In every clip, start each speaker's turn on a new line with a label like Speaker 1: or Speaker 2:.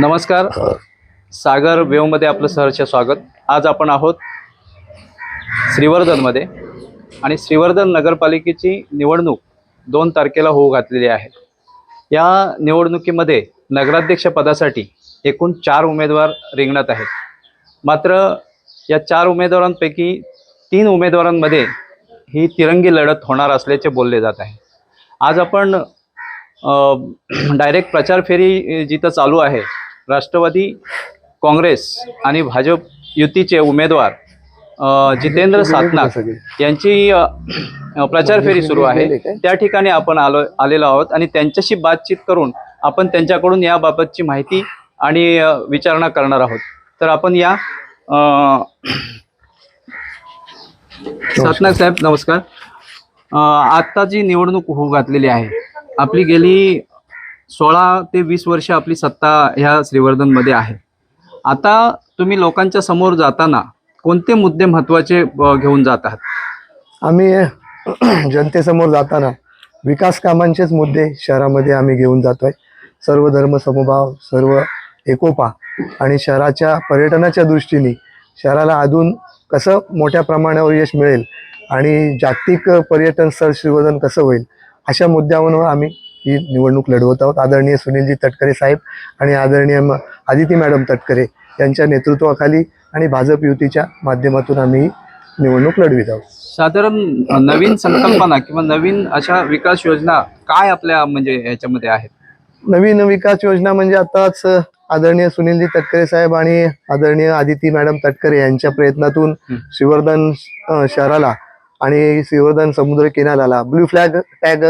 Speaker 1: नमस्कार. सागर वेवमध्ये आपलं सहर्ष स्वागत. आज आपण आहोत श्रीवर्धनमध्ये आणि श्रीवर्धन नगरपालिकेची निवडणूक दोन तारखेला होऊ घातलेली आहे. या निवडणुकीमध्ये नगराध्यक्ष पदासाठी एकूण चार उमेदवार रिंगणात आहेत. मात्र या चार उमेदवारांपैकी तीन उमेदवारांमध्ये ही तिरंगी लढत होणार असल्याचे बोलले जात आहे. आज आपण डायरेक्ट प्रचार फेरी जिथं चालू आहे राष्ट्रवादी काँग्रेस आणि भाजप युतीचे उमेदवार जितेंद्र सातनाक यांची प्रचार फेरी सुरू आहे. त्या ठिकाणी आपण आलो आलेलो आहोत आणि त्यांच्याशी बातचीत करून आपण त्यांच्याकडून याबाबतची माहिती आणि विचारणा करणार आहोत. तर आपण या अ, सातनाक साहेब नमस्कार. आत्ता जी निवडणूक होऊ घातलेली आहे. आपली गेली सोळा ते वीस वर्ष आपली सत्ता ह्या श्रीवर्धनमध्ये आहे. आता तुम्ही लोकांच्या समोर जाताना कोणते मुद्दे महत्त्वाचे घेऊन जात आहात?
Speaker 2: आम्ही जनतेसमोर जाताना विकास कामांचेच मुद्दे शहरामध्ये आम्ही घेऊन जातोय. सर्व धर्म समभाव सर्व एकोपा आणि शहराच्या पर्यटनाच्या दृष्टीने शहराला अजून कसं मोठ्या प्रमाणावर यश मिळेल आणि जागतिक पर्यटन स्थळ श्रीवर्धन कसं होईल अशा मुद्द्यावर आम्ही ही निवडणूक लढवत आहोत. आदरणीय सुनीलजी तटकरे साहेब आणि आदरणीय आदिती मॅडम तटकरे यांच्या नेतृत्वाखाली आणि भाजप युतीच्या माध्यमातून आम्ही निवडणूक लढवित आहोत.
Speaker 1: साधारण नवीन संकल्पना किंवा नवीन अशा विकास योजना काय आपल्या म्हणजे ह्याच्यामध्ये आहेत?
Speaker 2: नवीन विकास योजना म्हणजे आताच आदरणीय सुनीलजी तटकरे साहेब आणि आदरणीय आदिती मॅडम तटकरे यांच्या प्रयत्नातून. श्रीवर्धन अ, शहराला आणि श्रीवर्धन समुद्र किनाऱ्याला ब्ल्यू फ्लॅग टॅग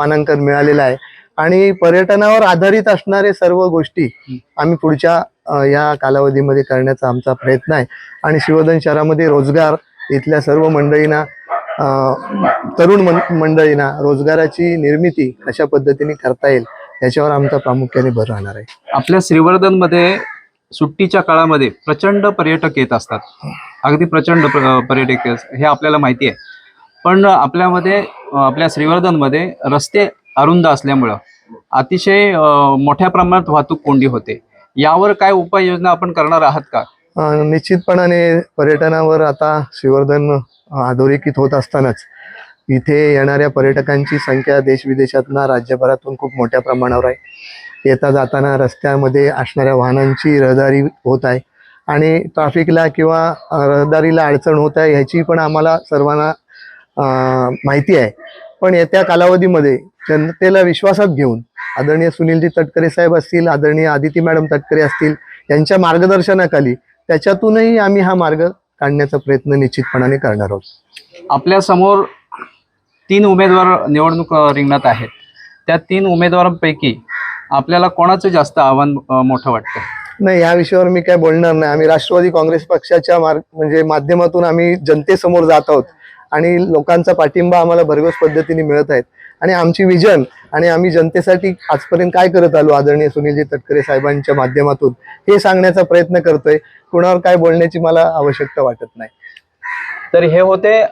Speaker 2: मानांकन मिळालेलं आहे. आणि पर्यटनावर आधारित असणारे सर्व गोष्टी आम्ही पुढच्या या कालावधीमध्ये करण्याचा आमचा प्रयत्न आहे. आणि श्रीवर्धन शहरामध्ये रोजगार इथल्या सर्व मंडळींना तरुण मंडळींना रोजगाराची निर्मिती कशा पद्धतीने करता येईल याच्यावर आमचा प्रामुख्याने भर राहणार आहे.
Speaker 1: आपल्या श्रीवर्धनमध्ये सुट्टीच्या काळामध्ये प्रचंड पर्यटक येत असतात. अगदी प्रचंड पर्यटक हे आपल्याला माहिती आहे. पण आपल्यामध्ये आपल्या श्रीवर्धनमध्ये रस्ते अरुंद असल्यामुळं अतिशय मोठ्या प्रमाणात वाहतूक कोंडी होते. यावर काय उपाययोजना आपण करणार आहात का?
Speaker 2: निश्चितपणाने पर्यटनावर आता श्रीवर्धन अधोरेखित होत असतानाच इथे येणाऱ्या पर्यटकांची संख्या देशविदेशातना राज्यभरातून खूप मोठ्या प्रमाणावर आहे. येता जाताना रस्त्यामध्ये असणाऱ्या वाहनांची रहदारी होत आहे. आणि ट्रॅफिकला किंवा रहदारीला अडचण होत आहे ह्याची पण आम्हाला सर्वांना माहिती आहे. पण येत्या कालावधीमध्ये जनतेला विश्वासात घेऊन आदरणीय सुनीलजी तटकरे साहेब असतील आदरणीय आदिती मॅडम तटकरे असतील यांच्या मार्गदर्शनाखाली त्याच्यातूनही आम्ही हा मार्ग काढण्याचा प्रयत्न निश्चितपणाने करणार आहोत.
Speaker 1: आपल्यासमोर तीन उमेदवार निवडणूक रिंगणात आहेत. त्या तीन उमेदवारांपैकी आपल्याला कोणाचं जास्त आव्हान मोठं वाटतं
Speaker 2: नाही या विषयावर मी काय बोलणार नाही. आम्ही राष्ट्रवादी काँग्रेस पक्षाच्या मार्ग म्हणजे माध्यमातून आम्ही जनतेसमोर जात आहोत. आणि लोकांचा पाठिंबा आम्हाला भरघोस पद्धतीने मिळत आहेत. आणि आमची विजन आणि आम्ही जनतेसाठी आजपर्यंत काय करत आलो आदरणीय सुनीलजी तटकरे साहेबांच्या माध्यमातून हे सांगण्याचा प्रयत्न करतोय. कुणावर काय बोलण्याची मला आवश्यकता वाटत नाही.
Speaker 1: तर हे होते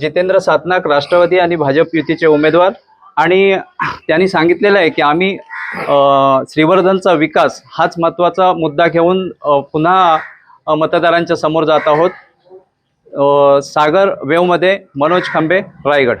Speaker 1: जितेंद्र सातनाक राष्ट्रवादी आणि भाजप युतीचे उमेदवार. आणि त्यांनी सांगितलेलं आहे की आम्ही श्रीवर्धनचा विकास हाच महत्त्वाचा मुद्दा घेऊन पुन्हा मतदारांच्या समोर जात आहोत. सागर वेवमध्ये मनोज खांबे रायगड.